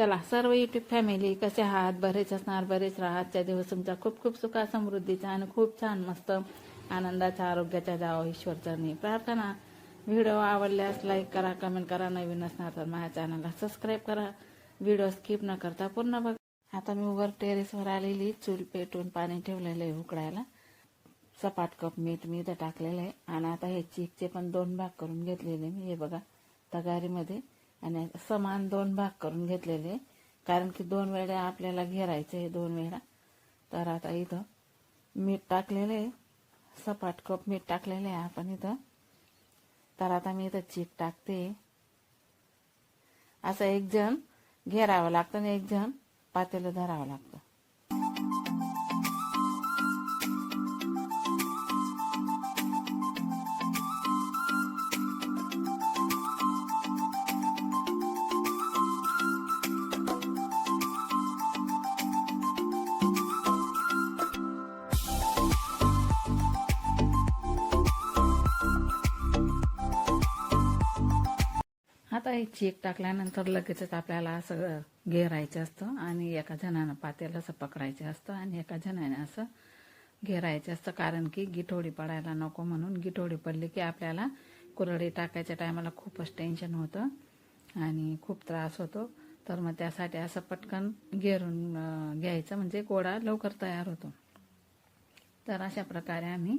चला सर्व YouTube family कसे आहात? बरेच असणार बरेच राहतच्या दिवस तुमचा खूप खूप सुखा समृद्धीचा आणि खूप छान मस्त आनंदाच्या आरोग्याच्या जावं ईश्वर चरणी प्रार्थना. व्हिडिओ आवडल्यास लाईक करा कमेंट करा. नवीन असणार तर माझ्या चॅनलला सबस्क्राईब करा. व्हिडिओ स्किप न करता पूर्ण बघा. आता मी वर टेरेसवर आलेली चूल पेटून पाणी ठेवलेलं आहे उकडायला. सपाट कप मीठ मी इथं टाकलेलं आहे. आणि आता हे चीकचे पण दोन भाग करून घेतलेले मी. हे बघा तगारीमध्ये. आणि समान दोन भाग करून घेतलेले. कारण की दोन वेळा आपल्याला घेरायचे हे दोन वेळा तर आता इथं मीठ टाकलेले सपाट कप मीठ टाकलेले आहे आपण इथं. तर आता मी इथं चीक टाकते. असं एक जण घेरावं लागतं आणि एक जण पातेलं धरावं लागतं. हे चीक टाकल्यानंतर लगेचच आपल्याला असं घेरायचं असतं आणि एका जणानं पातेलं असं पकडायचं असतं आणि एका जणाने असं घेरायचं असतं. कारण की गिठोडी पडायला नको म्हणून गिठोडी पडली की आपल्याला कुरडी टाकायच्या टायमाला खूपच टेन्शन होतं आणि खूप त्रास होतो. तर मग त्यासाठी असं पटकन घेरून घ्यायचं. म्हणजे गोळा लवकर तयार होतो. तर अशा प्रकारे आम्ही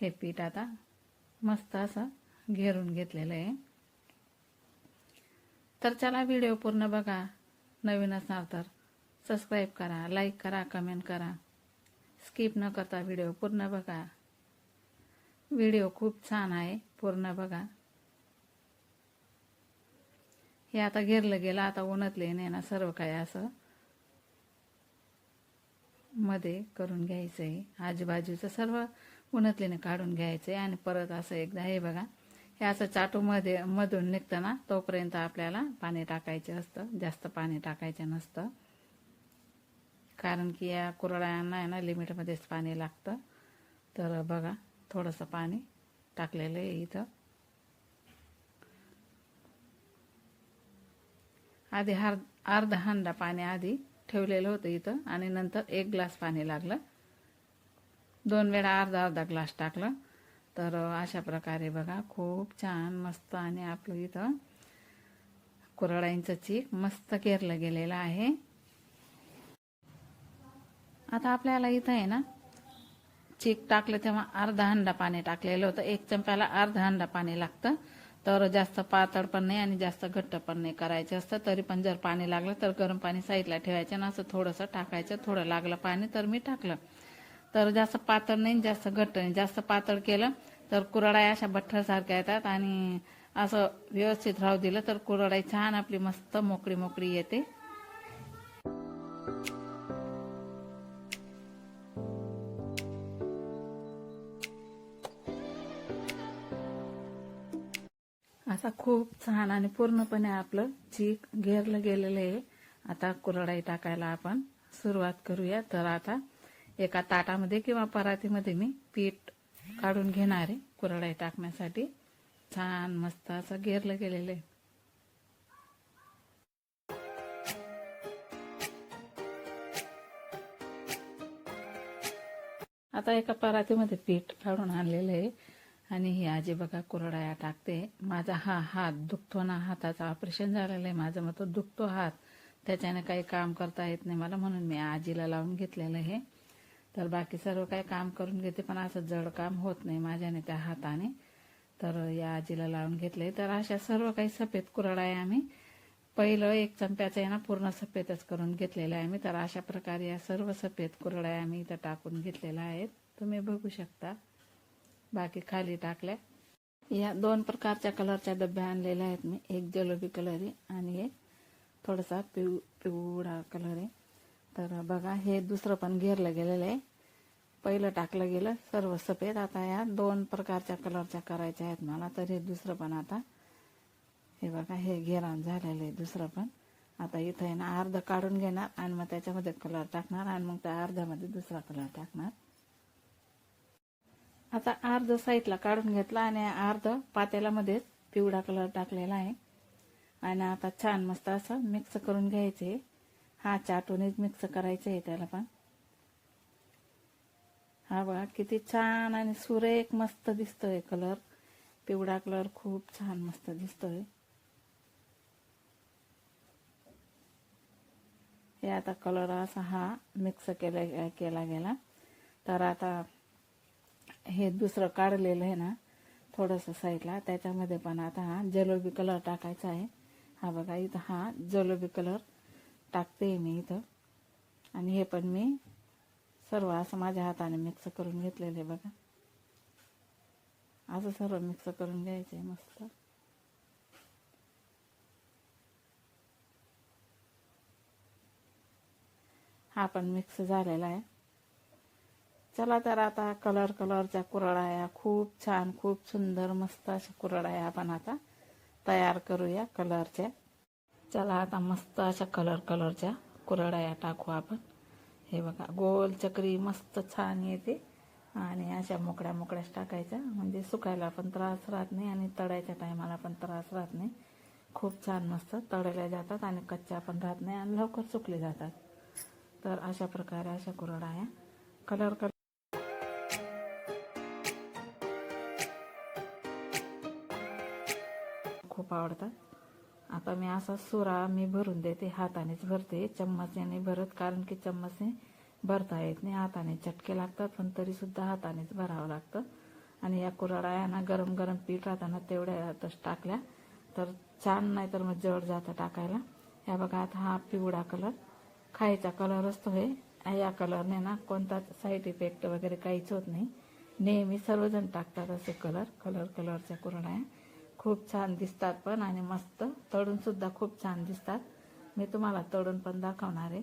हे पीठ आता मस्त असं घेरून घेतलेलं आहे. तर चला व्हिडिओ पूर्ण बघा. नवीन असणार तर सबस्क्राईब करा लाईक करा कमेंट करा. स्किप न करता व्हिडिओ पूर्ण बघा. व्हिडिओ खूप छान आहे पूर्ण बघा. हे आता घेरलं गेलं आता उन्हातले नाही ना सर्व काही असं. मध्ये करून घ्यायचं आहे आजूबाजूचं सर्व उन्हातलेनं काढून घ्यायचं आहे आणि परत असं एकदा हे बघा. हे असं चाटूमध्ये मधून निघतं ना तोपर्यंत आपल्याला पाणी टाकायचं असतं. जास्त पाणी टाकायचं नसतं. कारण की या कुरळ्यांना आहे ना लिमिटमध्येच पाणी लागतं. तर बघा थोडंसं पाणी टाकलेलं आहे इथं. आधी हार अर्धा हंडा पाणी आधी ठेवलेलं होतं इथं आणि नंतर एक ग्लास पाणी लागलं. दोन वेळा अर्धा अर्धा ग्लास टाकलं. तर अशा प्रकारे बघा खूप छान मस्त आणि आपलं इथं कुरडाईंचं चीक मस्त केरलं गेलेलं आहे. आता आपल्याला इथं आहे ना चीक टाकलं तेव्हा अर्धा हंडा पाणी टाकलेलं होतं. एक चमच्याला अर्धा हंडा पाणी लागतं. तर जास्त पातळ पण नाही आणि जास्त घट्ट पण नाही करायचं असतं. तरी पण जर पाणी लागलं तर गरम पाणी साईडला ठेवायचं आणि असं थोडंसं टाकायचं. थोडं लागलं पाणी तर मी टाकलं. तर जास्त पातळ नाही जास्त घट्ट नाही. जास्त पातळ केलं तर कुरडाई अशा बठ्ठरसारख्या येतात आणि असं व्यवस्थित राहू दिलं तर कुरडाई छान आपली मस्त मोकळी मोकळी येते. असा खूप छान आणि पूर्णपणे आपलं चीक घेरलं गेलेलं आहे. आता कुरडाई टाकायला आपण सुरुवात करूया. तर आता एका ताटामध्ये किंवा परातीमध्ये मी पीठ काढून घेणार आहे कुरडाई टाकण्यासाठी. छान मस्त असं घेरलं गेलेलं आहे. आता एका परातीमध्ये पीठ काढून आणलेलं आहे. आणि ही आजी बघा कुरडाया टाकते. माझा हा हात दुखतो ना हाताचं ऑपरेशन झालेलं आहे. माझं मग तो दुखतो हात. त्याच्याने काही काम करता येत नाही. मला म्हणून मी आजीला लावून घेतलेलं आहे. तर बाकी सर्व काही काम करून घेते पण असं जड काम होत नाही माझ्याने त्या हाताने. तर या आजीला लावून घेतले तर अशा सर्व काही सफेद कुरडाया आम्ही. पहिलं एक चमच्याचं आहे ना पूर्ण सफेदच करून घेतलेलं आहे मी तर अशा प्रकारे या सर्व सफेद कुरड्या आम्ही इथं टाकून घेतलेल्या आहेत. तुम्ही बघू शकता. बाकी खाली टाकल्या. या दोन प्रकारच्या कलरच्या डब्या आणलेल्या आहेत मी. एक जलोबी कलर आहे आणि एक थोडासा पिव पिवळा कलर आहे. तर बघा हे दुसरं पण घेरलं गेलेलं आहे. पहिलं टाकलं गेलं सर्व सफेद. आता या दोन प्रकारच्या कलरच्या करायच्या आहेत मला तर हे दुसरं पण आता. हे बघा हे घेरान झालेलं आहे दुसरं पण. आता इथं आहे ना अर्ध काढून घेणार आणि मग त्याच्यामध्ये कलर टाकणार आणि मग त्या अर्ध्यामध्ये दुसरा कलर टाकणार. आता अर्ध साईडला काढून घेतला आणि अर्ध पातेल्यामध्येच पिवळा कलर टाकलेला आहे. आणि आता छान मस्त असं मिक्स करून घ्यायचे. हा चाटूनच मिक्स करायचं आहे त्याला पण. हा बघा किती छान आणि सुरेख मस्त दिसतोय कलर. पिवळा कलर खूप छान मस्त दिसतोय. हे आता कलर असा हा मिक्स केला केला गेला. तर आता हे दुसरं काढलेलं आहे ना थोडंसं साईडला. त्याच्यामध्ये पण आता हा जलोबी कलर टाकायचा आहे. हा बघा इथं हा जलोबी कलर टाकते मी इथं. आणि हे पण मी सर्व असं माझ्या हाताने मिक्स करून घेतलेले बघा. असं सर्व मिक्स करून घ्यायचं आहे मस्त. हा पण मिक्स झालेला आहे. चला तर आता कलर कलरच्या कुरळाया खूप छान खूप सुंदर मस्त अशा कुरळाया आपण आता तयार करूया कलरच्या चला आता मस्त अशा कलर कलरच्या कुरळाया टाकू आपण. हे बघा गोल चक्री मस्त छान येते. आणि अशा मोकड्या मोकड्याच टाकायच्या. म्हणजे सुकायला पण त्रास राहत नाही आणि तळायच्या टायमाला पण त्रास राहत नाही. खूप छान मस्त तळल्या जातात आणि कच्च्या पण राहत नाही आणि लवकर सुकले जातात. तर अशा प्रकारे अशा कुरड्या कलर कलर खूप आवडतात. आता मी असा सुरा मी भरून देते हातानेच भरते. चम्मचने भरत कारण की चम्मचने भरता येत नाही. हाताने चटके लागतात पण तरी सुद्धा हातानेच भरावं लागतं. आणि या कुरड्या ना गरम गरम पीठ राहताना तेवढ्यातच टाकल्या तर छान नाही तर मग जड जातं टाकायला. या बघा आता हा पिवळा कलर. खायचा कलर असतो हे. या कलरने ना कोणताच साईड इफेक्ट वगैरे काहीच होत नाही. नेहमी सर्वजण टाकतात असे कलर कलर कलरच्या कुरड्या खूप छान दिसतात पण आणि मस्त. तळून सुद्धा खूप छान दिसतात. मी तुम्हाला तळून पण दाखवणार आहे.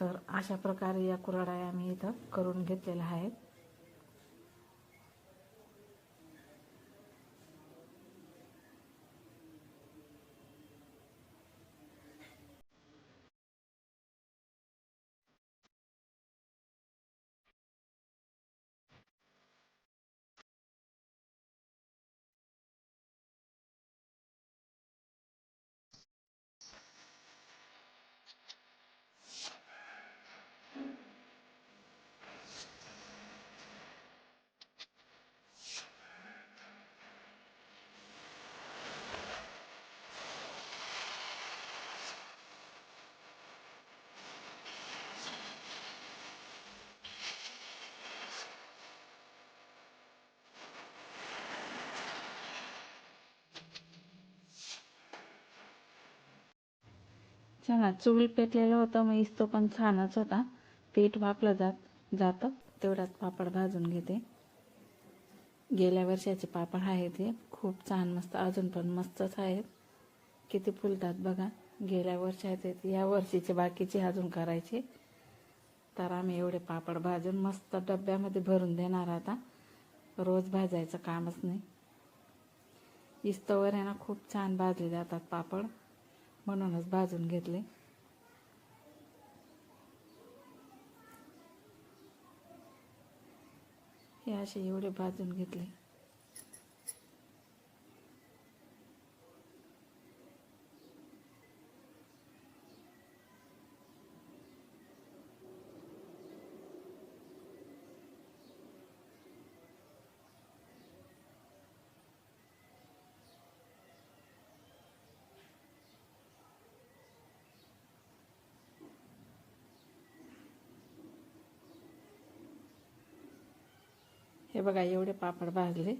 तर अशा प्रकारे या कुरड्या मी इथं करून घेतलेल्या आहेत. चला चूल पेटलेलं होतं मग इस्तो पण छानच होता. पीठ वापलं जात जातं. तेवढ्यात पापड भाजून घेते. गेल्या वर्षाचे पापड आहेत हे. खूप छान मस्त अजून पण मस्तच आहेत. किती फुलतात बघा. गेल्या वर्षाचे या वर्षीचे बाकीचे अजून करायचे. तर आम्ही एवढे पापड भाजून मस्त डब्यामध्ये भरून देणार आता. रोज भाजायचं कामच नाही. इस्तवर आहे ना खूप छान भाजले जातात पापड. म्हणूनच भाजून घेतले. हे असे एवढे भाजून घेतले. हे बघा एवढे पापड भाजले.